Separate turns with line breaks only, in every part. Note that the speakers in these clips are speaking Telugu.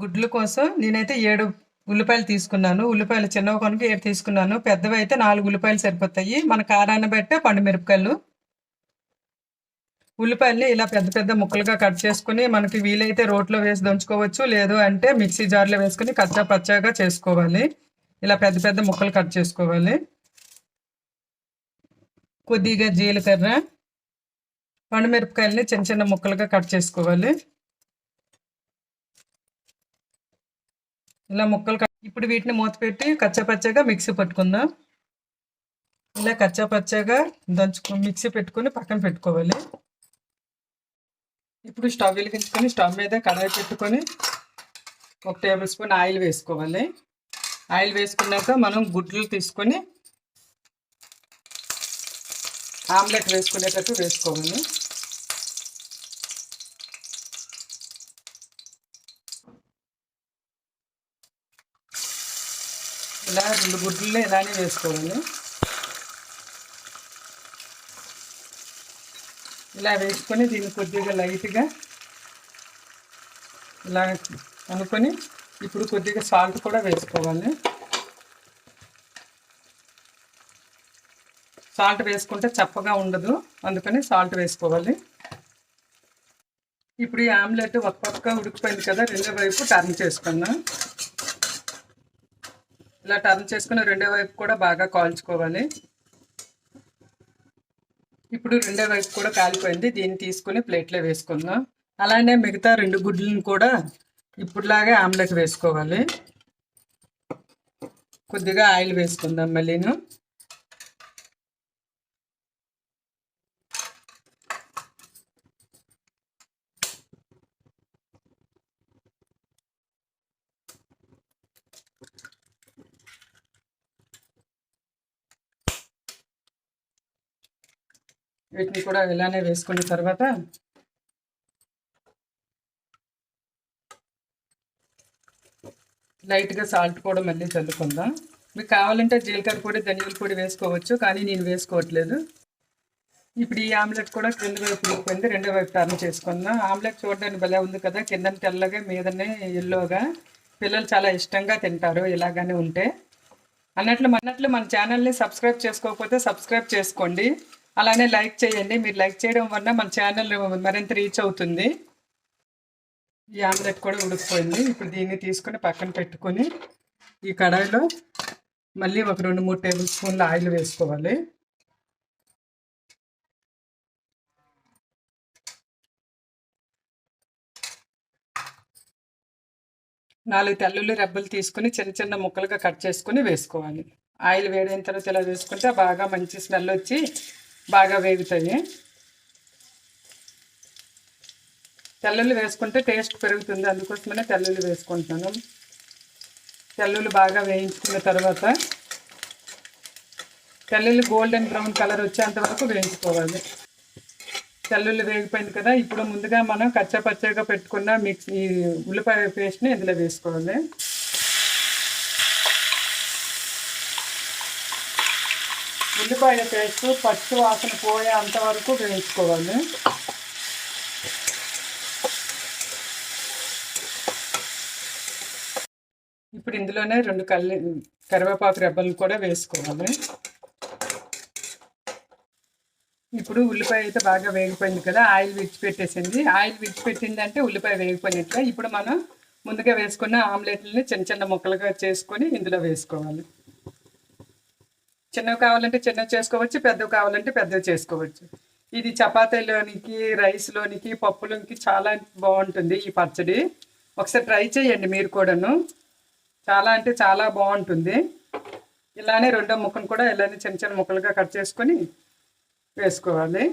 గుడ్ల కోసం నేనైతే ఏడు ఉల్లిపాయలు తీసుకున్నాను. ఉల్లిపాయలు చిన్నవి కొనుక ఏడు తీసుకున్నాను. పెద్దవి అయితే నాలుగు ఉల్లిపాయలు సరిపోతాయి. మన కారాన్ని బట్టే పండు మిరపకాయలు. ఉల్లిపాయల్ని ఇలా పెద్ద పెద్ద ముక్కలుగా కట్ చేసుకుని మనకి వీలైతే రోట్లో వేసి దంచుకోవచ్చు. లేదు అంటే మిక్సీ జార్లో వేసుకుని కచ్చా పచ్చాగా చేసుకోవాలి. ఇలా పెద్ద పెద్ద ముక్కలు కట్ చేసుకోవాలి. కొద్దిగా జీలకర్ర. పండుమిరపకాయలని చిన్న చిన్న ముక్కలుగా కట్ చేసుకోవాలి. ఇలా ముక్కలు ఇప్పుడు వీటిని మూత పెట్టి మిక్సీ పట్టుకుందాం. ఇలా కచ్చాపచ్చగా దంచుకు మిక్సీ పెట్టుకుని పక్కన పెట్టుకోవాలి. ఇప్పుడు స్టవ్ వెలిగించుకొని స్టవ్ మీద కడాయి పెట్టుకొని ఒక టేబుల్ స్పూన్ ఆయిల్ వేసుకోవాలి. ఆయిల్ వేసుకున్నాక మనం గుడ్లు తీసుకొని ఆమ్లెట్ వేసుకునేటట్టు వేసుకోవాలి. ఇలా రెండు గుడ్లు ఇలానే వేసుకోవాలి. ఇలా వేసుకొని దీన్ని కొద్దిగా లైట్గా ఇలా అనుకొని ఇప్పుడు కొద్దిగా సాల్ట్ కూడా వేసుకోవాలి. సాల్ట్ వేసుకుంటే చప్పగా ఉండదు అందుకని సాల్ట్ వేసుకోవాలి. ఇప్పుడు ఈ ఆమ్లెట్ ఒక పక్క ఉడికిపోయింది కదా రెండో వైపు టర్న్ చేసుకుందాం. ఇలా టర్న్ చేసుకుని రెండో వైపు కూడా బాగా కాల్చుకోవాలి. ఇప్పుడు రెండో వైపు కూడా కాలిపోయింది. దీన్ని తీసుకుని ప్లేట్లో వేసుకుందాం. అలానే మిగతా రెండు గుడ్లను కూడా ఇప్పుడులాగే ఆమ్లెట్ వేసుకోవాలి. కొద్దిగా ఆయిల్ వేసుకుందాం మళ్ళీను. వీటిని కూడా ఇలానే వేసుకున్న తర్వాత లైట్గా సాల్ట్ కూడా మళ్ళీ చల్లుకుందాం. మీకు కావాలంటే జీలకర్ర పొడి ధనియాల పొడి వేసుకోవచ్చు కానీ నేను వేసుకోవట్లేదు. ఇప్పుడు ఈ ఆమ్లెట్ కూడా క్రింద వైపు ఉడికిపోయింది రెండో వైపు టర్న్ చేసుకుందాం ఆమ్లెట్ చూడడానికి భలే ఉంది కదా కింద తెల్లగా మీదనే ఎల్లోగా పిల్లలు చాలా ఇష్టంగా తింటారు ఇలాగానే ఉంటే. అన్నట్లు అన్నట్లు మన ఛానల్ని సబ్స్క్రైబ్ చేసుకోకపోతే సబ్స్క్రైబ్ చేసుకోండి. అలానే లైక్ చేయండి. మీరు లైక్ చేయడం వల్ల మన ఛానల్ మరింత రీచ్ అవుతుంది. ఈ ఆమ్లెట్ కూడా ఉడికిపోయింది. ఇప్పుడు దీన్ని తీసుకొని పక్కన పెట్టుకొని ఈ కడాయిలో మళ్ళీ ఒక రెండు మూడు టేబుల్ స్పూన్ల ఆయిల్ వేసుకోవాలి. నాలుగు తెల్లుల్లి రెబ్బలు తీసుకుని చిన్న చిన్న ముక్కలుగా కట్ చేసుకుని వేసుకోవాలి. ఆయిల్ వేడైన తర్వాత ఇలా వేసుకుంటే బాగా మంచి స్మెల్ వచ్చి బాగా వేగుతాయి. తెల్లుల్లి వేసుకుంటే టేస్ట్ పెరుగుతుంది. అందుకోసమనే తెల్లుల్లి వేసుకుంటున్నాను. తెల్లుల్లి బాగా వేయించుకున్న తర్వాత తెల్లుల్లి గోల్డెన్ బ్రౌన్ కలర్ వచ్చేంత వరకు వేయించుకోవాలి. తెల్లుల్లి వేగిపోయింది కదా ఇప్పుడు ముందుగా మనం కచ్చా పచ్చగా పెట్టుకున్న మిక్స్ ఈ ఉల్లిపాయ పేస్ట్ని ఇందులో వేసుకోవాలి. ఉల్లిపాయ పేస్ట్ పచ్చి వాసన పోయే అంతవరకు వేయించుకోవాలి. ఇప్పుడు ఇందులోనే రెండు కల్లి కరివేపాకు రెబ్బలు కూడా వేసుకోవాలి. ఇప్పుడు ఉల్లిపాయ అయితే బాగా వేగిపోయింది కదా ఆయిల్ విడిచిపెట్టేసింది. ఆయిల్ విడిచిపెట్టిందంటే ఉల్లిపాయ వేగిపోయినట్లే. ఇప్పుడు మనం ముందుగా వేసుకున్న ఆమ్లెట్లని చిన్న చిన్న ముక్కలుగా చేసుకొని ఇందులో వేసుకోవాలి. చిన్నవి కావాలంటే చిన్నవి చేసుకోవచ్చు పెద్దవి కావాలంటే పెద్దవి చేసుకోవచ్చు. ఇది చపాతీలోనికి రైస్లోనికి పప్పులోనికి చాలా బాగుంటుంది ఈ పచ్చడి. ఒకసారి ట్రై చేయండి మీరు కూడాను. చాలా అంటే చాలా బాగుంటుంది. ఇలానే రెండో ముక్కను కూడా ఇలానే చిన్న చిన్న ముక్కలుగా కట్ చేసుకొని వేసుకోవాలి.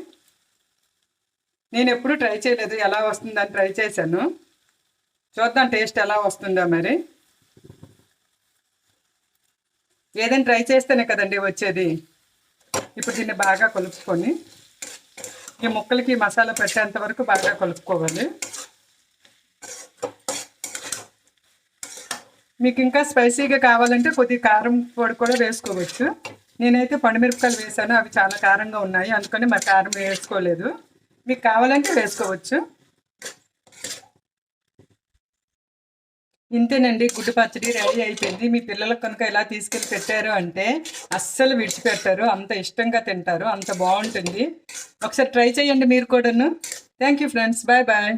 నేను ఎప్పుడు ట్రై చేయలేదు ఎలా వస్తుందని ట్రై చేశాను. చూద్దాం టేస్ట్ ఎలా వస్తుందో మరి. ఏదైనా ట్రై చేస్తేనే కదండి వచ్చేది. ఇప్పుడు దీన్ని బాగా కలుపుకొని ఈ ముక్కలకి మసాలా పెట్టేంత వరకు బాగా కలుపుకోవాలి. మీకు ఇంకా స్పైసీగా కావాలంటే కొద్ది కారం పొడి కూడా వేసుకోవచ్చు. నేనైతే పండుమిరపకాయలు వేసాను అవి చాలా కారంగా ఉన్నాయి అందుకని మా కారం వేసుకోలేదు. మీకు కావాలంటే వేసుకోవచ్చు. ఇంతేనండి గుడ్డు పచ్చడి రెడీ అయిపోయింది. మీ పిల్లలకు కనుక ఎలా తీసుకెళ్ళి పెట్టారు అంటే అస్సలు విడిచిపెట్టారు. అంత ఇష్టంగా తింటారు. అంత బాగుంటుంది. ఒకసారి ట్రై చేయండి మీరు కూడాను. Thank you friends. Bye bye.